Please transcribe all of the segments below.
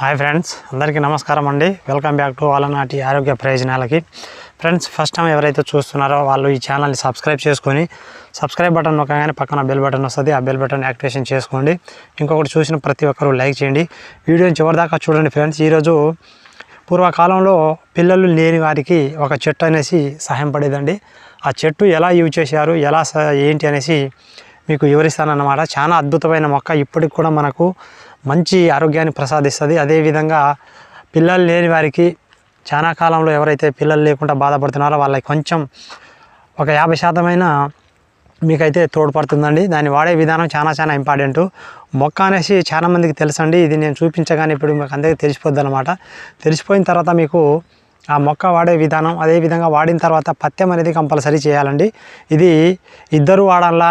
Hi friends అందరికీ నమస్కారం అండి. వెల్కమ్ బ్యాక్ టు వాళ్ళనాటి ఆరోగ్య ప్రయోజనాలకి. ఫ్రెండ్స్ ఫస్ట్ టైం ఎవరైతే చూస్తున్నారో వాళ్ళు ఈ ఛానల్ని సబ్స్క్రైబ్ చేసుకొని సబ్స్క్రైబ్ బటన్ నొక్కగానే పక్కన బెల్ బటన్ వస్తుంది. ఆ బెల్ బటన్ యాక్టివేషన్ చేసుకోండి. ఇంకొకటి చూసిన ప్రతి ఒక్కరూ లైక్ చేయండి. వీడియోని చివరిదాకా చూడండి ఫ్రెండ్స్ ఈరోజు పూర్వకాలంలో పిల్లలు లేని వారికి ఒక చెట్టు అనేసి సహాయం పడేదండి. ఆ చెట్టు ఎలా యూజ్ చేశారు ఎలా స- ఏంటి అనేసి మీకు వివరిస్తానన్నమాట. చాలా అద్భుతమైన మొక్క ఇప్పటికి కూడా మనకు మంచి ఆరోగ్యాన్ని ప్రసాదిస్తుంది. అదేవిధంగా పిల్లలు లేని వారికి చాలా కాలంలో ఎవరైతే పిల్లలు లేకుండా బాధపడుతున్నారో వాళ్ళకి కొంచెం ఒక యాభై శాతమైన మీకైతే తోడ్పడుతుందండి. దాన్ని వాడే విధానం చాలా చాలా ఇంపార్టెంట్. మొక్క అనేసి చాలా మందికి తెలుసండి. ఇది నేను చూపించగానే ఇప్పుడు మీకు అందరికీ తెలిసిపోద్ది అనమాట తెలిసిపోయిన తర్వాత మీకు ఆ మొక్క వాడే విధానం అదే విధంగా వాడిన తర్వాత పత్యం అనేది కంపల్సరీ చేయాలండి. ఇది ఇద్దరు వాడాలా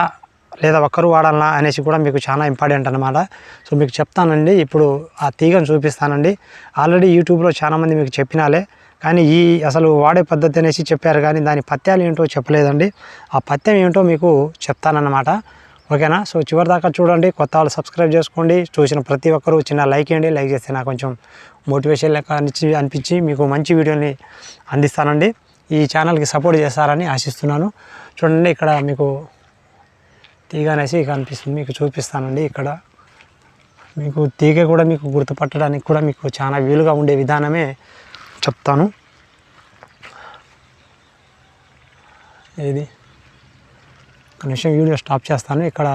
లేదా ఒక్కరు వాడాలా అనేసి కూడా మీకు చాలా ఇంపార్టెంట్ అనమాట సో మీకు చెప్తానండి. ఇప్పుడు ఆ తీగను చూపిస్తానండి. ఆల్రెడీ యూట్యూబ్లో చాలామంది మీకు చెప్పినాలే. కానీ ఈ అసలు వాడే పద్ధతి అనేసి చెప్పారు కానీ దాని పత్యాలు ఏంటో చెప్పలేదండి. ఆ పత్యం ఏంటో మీకు చెప్తానన్నమాట. ఓకేనా? సో చివరి దాకా చూడండి. కొత్త వాళ్ళు సబ్స్క్రైబ్ చేసుకోండి. చూసిన ప్రతి ఒక్కరూ చిన్న లైక్ చేయండి లైక్ చేస్తే నాకు కొంచెం మోటివేషన్ లెక్క అనిచి అనిపించి మీకు మంచి వీడియోని అందిస్తానండి. ఈ ఛానల్కి సపోర్ట్ చేస్తారని ఆశిస్తున్నాను. చూడండి ఇక్కడ మీకు తీగ అనేసి కనిపిస్తుంది. మీకు చూపిస్తానండి ఇక్కడ. మీకు తీగ కూడా మీకు గుర్తుపట్టడానికి కూడా మీకు చాలా వీలుగా ఉండే విధానమే చెప్తాను. ఇది ఒక నిమిషం వీడియో స్టాప్ చేస్తాను. ఇక్కడ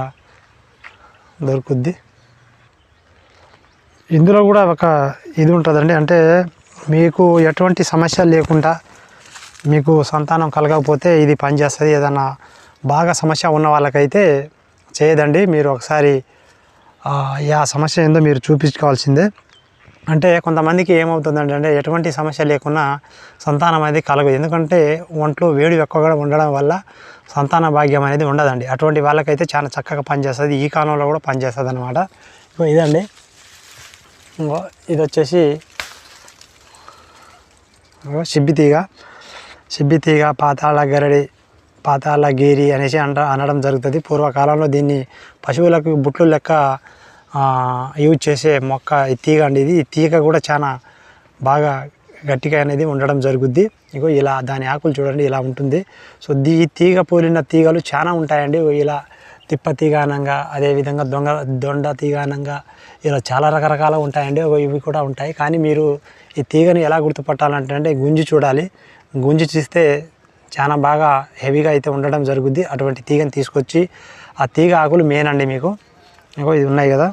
దొరుకుద్ది. ఇందులో కూడా ఒక ఇది ఉంటుందండి. అంటే మీకు ఎటువంటి సమస్య లేకుండా మీకు సంతానం కలగకపోతే ఇది పనిచేస్తుంది. ఏదన్నా బాగా సమస్య ఉన్న వాళ్ళకైతే చేయదండి. మీరు ఒకసారి ఆ, సమస్య ఏందో మీరు చూపించుకోవాల్సిందే. అంటే కొంతమందికి ఏమవుతుందంటే అంటే ఎటువంటి సమస్య లేకున్నా సంతానం అనేది కలగదు. ఎందుకంటే ఒంట్లో వేడి ఎక్కువగా ఉండడం వల్ల సంతాన భాగ్యం అనేది ఉండదండి. అటువంటి వాళ్ళకైతే చాలా చక్కగా పనిచేస్తుంది. ఈ కాలంలో కూడా పనిచేస్తుంది అనమాట ఇంకో ఇదండి. ఇంకో ఇది వచ్చేసి సిబ్బితీగ. సిబ్బితీగ తీగ పాతాళ గరడి పాతాళ గేరి అనేసి అంట అనడం జరుగుతుంది. పూర్వకాలంలో దీన్ని పశువులకు బుట్లు లెక్క యూజ్ చేసే మొక్క ఈ తీగ అండి ఇది. ఈ తీగ కూడా చాలా బాగా గట్టిగా అనేది ఉండడం జరుగుద్ది. ఇగో ఇలా దాని ఆకులు చూడండి ఇలా ఉంటుంది. సో దీ తీగ పోలిన తీగలు చాలా ఉంటాయండి. ఇలా తిప్ప తీగానంగా అదేవిధంగా దొంగ దొండ తీగానంగా ఇలా చాలా రకరకాల ఉంటాయండి. ఇవి కూడా ఉంటాయి. కానీ మీరు ఈ తీగని ఎలా గుర్తుపట్టాలంటే అంటే గుంజి చూడాలి. గుంజి చూస్తే చాలా బాగా హెవీగా అయితే ఉండడం జరుగుద్ది. అటువంటి తీగని తీసుకొచ్చి ఆ తీగ ఆకులు మెయిన్ అండి మీకు. ఇంకో ఇది ఉన్నాయి కదా.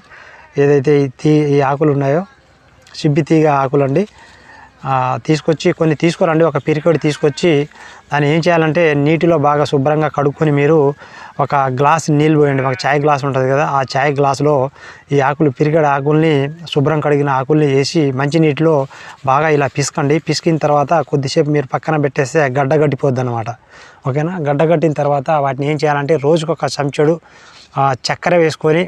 ఏదైతే ఈ తీ ఈ ఆకులు ఉన్నాయో సిబ్బి తీగ ఆకులు అండి తీసుకొచ్చి కొన్ని తీసుకురండి. ఒక పిరికొడి తీసుకొచ్చి దాన్ని ఏం చేయాలంటే నీటిలో బాగా శుభ్రంగా కడుక్కొని మీరు ఒక గ్లాస్ నీళ్ళు పోయండి మాకు చాయ్ గ్లాస్ ఉంటుంది కదా ఆ చాయ్ గ్లాసులో ఈ ఆకులు పిరిగడ ఆకుల్ని శుభ్రం కడిగిన ఆకుల్ని వేసి మంచినీటిలో బాగా ఇలా పిసకండి. పిసికిన తర్వాత కొద్దిసేపు మీరు పక్కన పెట్టేస్తే గడ్డ గట్టిపోద్ది అనమాట ఓకేనా? గడ్డ కట్టిన తర్వాత వాటిని ఏం చేయాలంటే రోజుకొక ఒక చెంచాడు చక్కెర వేసుకొని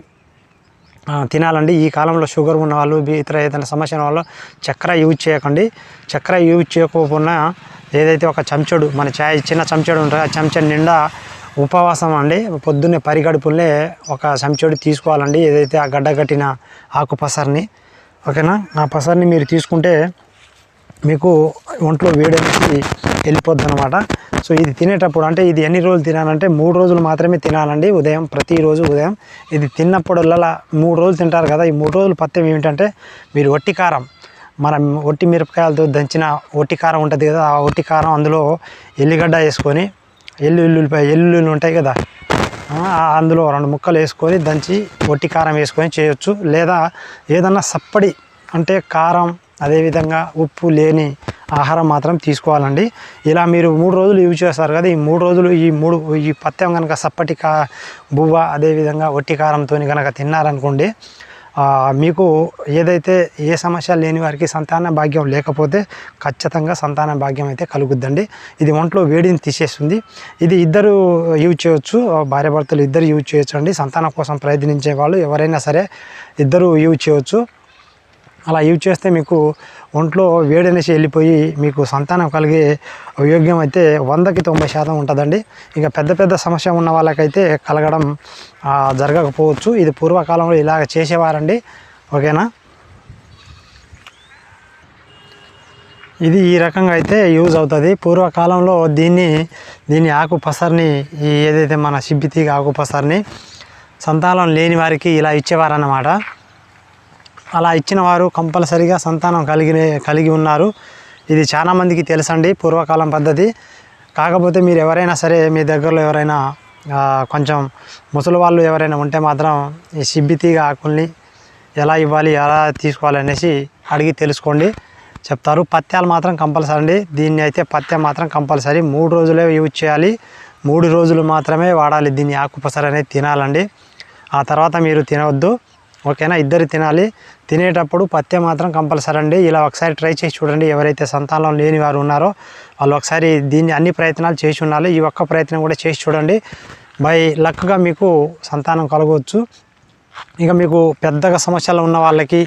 తినాలండి. ఈ కాలంలో షుగర్ ఉన్న వాళ్ళు ఇతర ఏదైనా సమస్య ఉన్న వాళ్ళు చక్కెర యూజ్ చేయకండి. చక్కెర యూజ్ చేయకపోకుండా ఏదైతే ఒక చెంచాడు మన చాయ్ చిన్న చెంచాడు ఉంటుంది ఆ చెంచా నిండా ఉపవాసం అండి. పొద్దున్నే పరిగడుపులే ఒక చెంచోడి తీసుకోవాలండి. ఏదైతే ఆ గడ్డ కట్టిన ఆకు పసర్ని ఓకేనా? ఆ పసర్ని మీరు తీసుకుంటే మీకు ఒంట్లో వేడి వెళ్ళిపోద్ది అనమాట సో ఇది తినేటప్పుడు అంటే ఇది ఎన్ని రోజులు తినాలంటే మూడు రోజులు మాత్రమే తినాలండి. ఉదయం ప్రతిరోజు ఉదయం. ఇది తిన్నప్పుడల్లా మూడు రోజులు తింటారు కదా. ఈ మూడు రోజులు పత్యం ఏమిటంటే మీరు ఒట్టి కారం. మనం ఒట్టి మిరపకాయలతో దంచిన ఒట్టి కారం ఉంటుంది కదా. ఆ ఒట్టి కారం అందులో ఎల్లిగడ్డ వేసుకొని ఎల్లు ఎల్లుల్లిపాయ ఎల్లుల్లి ఉంటాయి కదా. అందులో రెండు ముక్కలు వేసుకొని దంచి ఒట్టి కారం వేసుకొని చేయొచ్చు. లేదా ఏదన్నా సప్పడి అంటే కారం అదేవిధంగా ఉప్పు లేని ఆహారం మాత్రం తీసుకోవాలండి. ఇలా మీరు మూడు రోజులు యూజ్ చేస్తారు కదా ఈ మూడు రోజులు ఈ మూడు ఈ పత్యం కనుక సప్పటి కా బువ్వ అదేవిధంగా ఒట్టి కారంతో కనుక తిన్నారనుకోండి మీకు ఏదైతే ఏ సమస్య లేని వారికి సంతాన భాగ్యం లేకపోతే ఖచ్చితంగా సంతాన భాగ్యం అయితే కలుగుద్దండి. ఇది ఒంట్లో వేడిని తీసేస్తుంది. ఇది ఇద్దరు యూజ్ చేయొచ్చు. భార్యాభర్తలు ఇద్దరు యూజ్ చేయొచ్చు అండి సంతానం కోసం ప్రయత్నించే వాళ్ళు ఎవరైనా సరే ఇద్దరు యూజ్ చేయొచ్చు. అలా యూజ్ చేస్తే మీకు ఒంట్లో వేడి అనేసి వెళ్ళిపోయి మీకు సంతానం కలిగే యోగ్యం అయితే వందకి తొంభై శాతం ఉంటుందండి. ఇక పెద్ద పెద్ద సమస్య ఉన్న వాళ్ళకైతే కలగడం జరగకపోవచ్చు. ఇది పూర్వకాలంలో ఇలాగ చేసేవారండి. ఓకేనా? ఇది ఈ రకంగా అయితే యూజ్ అవుతుంది. పూర్వకాలంలో దీన్ని దీని ఆకు పసర్ని ఏదైతే మన సిబ్బితీగ ఆకు పసర్ని సంతానం లేని వారికి ఇలా ఇచ్చేవారన్నమాట. అలా ఇచ్చిన వారు కంపల్సరిగా సంతానం కలిగి కలిగి ఉన్నారు. ఇది చాలామందికి తెలుసండి పూర్వకాలం పద్ధతి. కాకపోతే మీరు ఎవరైనా సరే మీ దగ్గరలో ఎవరైనా కొంచెం ముసలి వాళ్ళు ఎవరైనా ఉంటే మాత్రం ఈ సిబ్బితీగ ఆకుల్ని ఎలా ఇవ్వాలి ఎలా తీసుకోవాలి అనేసి అడిగి తెలుసుకోండి చెప్తారు. పత్యాలు మాత్రం కంపల్సరీ అండి. దీన్ని అయితే పత్యం మాత్రం కంపల్సరీ. మూడు రోజులే యూజ్ చేయాలి. మూడు రోజులు మాత్రమే వాడాలి దీన్ని ఆకుపసర అనేది తినాలండి. ఆ తర్వాత మీరు తినవద్దు. ఓకేనా? ఇద్దరు తినాలి. తినేటప్పుడు పత్తి మాత్రం కంపల్సరీ అండి. ఇలా ఒకసారి ట్రై చేసి చూడండి ఎవరైతే సంతానం లేని వారు ఉన్నారో వాళ్ళు ఒకసారి దీన్ని అన్ని ప్రయత్నాలు చేసి ఉండాలి. ఈ ఒక్క ప్రయత్నం కూడా చేసి చూడండి. బై లక్గా మీకు సంతానం కలగవచ్చు. ఇక మీకు పెద్దగా సమస్యలు ఉన్న వాళ్ళకి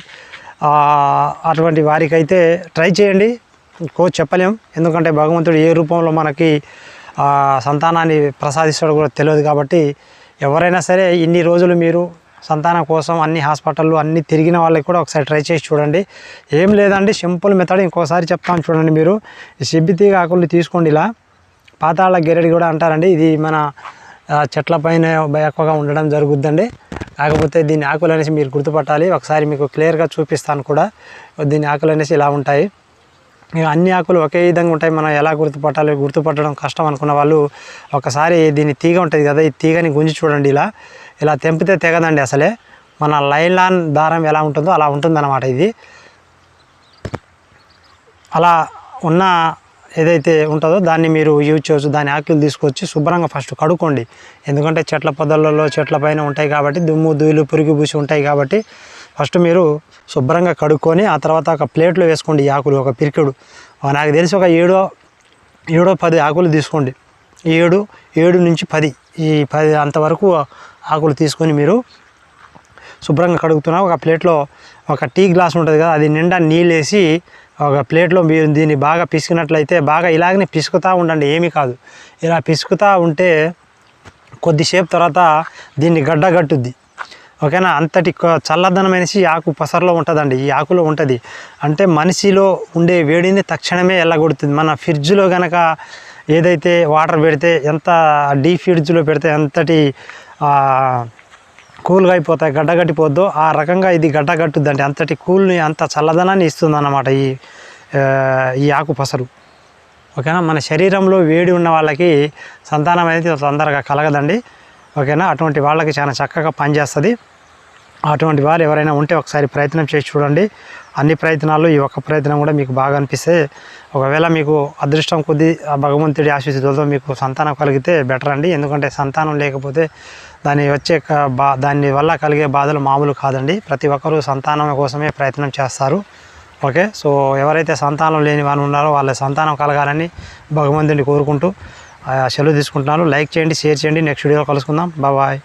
అటువంటి వారికైతే ట్రై చేయండి. కో చెప్పలేం. ఎందుకంటే భగవంతుడు ఏ రూపంలో మనకి సంతానాన్ని ప్రసాదిస్తాడో కూడా తెలియదు కాబట్టి ఎవరైనా సరే ఇన్ని రోజులు మీరు సంతానం కోసం అన్ని హాస్పిటళ్ళు అన్ని తిరిగిన వాళ్ళకి కూడా ఒకసారి ట్రై చేసి చూడండి. ఏం లేదండి సింపుల్ మెథడ్. ఇంకోసారి చెప్తాను చూడండి మీరు. ఈ సిబ్బితీగ ఆకులు తీసుకోండి ఇలా. పాతాళ గెరడి కూడా అంటారండి. ఇది మన చెట్ల పైన ఎక్కువగా ఉండడం జరుగుద్దండి. కాకపోతే దీని ఆకులు అనేసి మీరు గుర్తుపట్టాలి. ఒకసారి మీకు క్లియర్గా చూపిస్తాను కూడా. దీని ఆకులు అనేసి ఇలా ఉంటాయి. ఇక అన్ని ఆకులు ఒకే విధంగా ఉంటాయి. మనం ఎలా గుర్తుపట్టాలి గుర్తుపట్టడం కష్టం అనుకున్న వాళ్ళు ఒకసారి దీని తీగ ఉంటుంది కదా ఈ తీగని గుంజి చూడండి ఇలా. ఇలా తెంపితే తెగదండి అసలే. మన లైలాన్ దారం ఎలా ఉంటుందో అలా ఉంటుందన్నమాట ఇది. అలా ఉన్న ఏదైతే ఉంటుందో దాన్ని మీరు యూజ్ చేయవచ్చు దాని ఆకులు తీసుకొచ్చి శుభ్రంగా ఫస్ట్ కడుక్కోండి. ఎందుకంటే చెట్ల పొదలలో చెట్ల పైన ఉంటాయి కాబట్టి దుమ్ము దుయ్యలు పురుగు పూసి ఉంటాయి కాబట్టి ఫస్ట్ మీరు శుభ్రంగా కడుక్కొని ఆ తర్వాత ఒక ప్లేట్లో వేసుకోండి ఈ ఆకులు ఒక పిరికెడు. నాకు తెలిసి ఒక ఏడో ఏడో పది ఆకులు తీసుకోండి. ఏడు ఏడు నుంచి పది. ఈ పది అంతవరకు ఆకులు తీసుకొని మీరు శుభ్రంగా కడుగుతున్నా ఒక ప్లేట్లో ఒక టీ గ్లాస్ ఉంటుంది కదా అది నిండా నీళ్ళు వేసి ఒక ప్లేట్లో మీరు దీన్ని బాగా పిసికినట్లయితే బాగా ఇలాగనే పిసుకుతూ ఉండండి ఏమీ కాదు. ఇలా పిసుకుతూ ఉంటే కొద్దిసేపు తర్వాత దీన్ని గడ్డ కట్టుద్ది ఓకేనా? అంతటి చల్లదనమనేసి ఆకు పసరలో ఉంటుందండి ఈ ఆకులో ఉంటుంది. అంటే మనిషిలో ఉండే వేడిని తక్షణమే ఎల్లగొడుతుంది. మన ఫ్రిడ్జ్లో కనుక ఏదైతే వాటర్ పెడితే ఎంత డీ ఫ్రిడ్జ్లో పెడితే ఎంతటి కూల్గా అయిపోతాయి గడ్డగట్టిపోద్దో ఆ రకంగా ఇది గడ్డగట్టుద్ది అంతటి కూల్ని అంత చల్లదనాన్ని ఇస్తుంది అన్నమాట ఈ ఈ ఆకుపసరు. ఓకేనా? మన శరీరంలో వేడి ఉన్న వాళ్ళకి సంతానం అనేది తొందరగా కలగదండి. ఓకేనా? అటువంటి వాళ్ళకి చాలా చక్కగా పనిచేస్తుంది. అటువంటి వారు ఎవరైనా ఉంటే ఒకసారి ప్రయత్నం చేసి చూడండి. అన్ని ప్రయత్నాలు ఈ ఒక్క ప్రయత్నం కూడా మీకు బాగా అనిపిస్తే ఒకవేళ మీకు అదృష్టం కొద్ది ఆ భగవంతుడి ఆశీస్సులతో మీకు సంతానం కలిగితే బెటర్ అండి. ఎందుకంటే సంతానం లేకపోతే దాని వచ్చే బా దాని వల్ల కలిగే బాధలు మామూలు కాదండి. ప్రతి ఒక్కరూ సంతానం కోసమే ప్రయత్నం చేస్తారు. ఓకే? సో ఎవరైతే సంతానం లేని వాళ్ళు ఉన్నారో వాళ్ళ సంతానం కలగాలని భగవంతుడిని కోరుకుంటూ ఆ, సెలవు తీసుకుంటున్నాను. లైక్ చేయండి షేర్ చేయండి. నెక్స్ట్ వీడియో కలుసుకుందాం. బాయ్.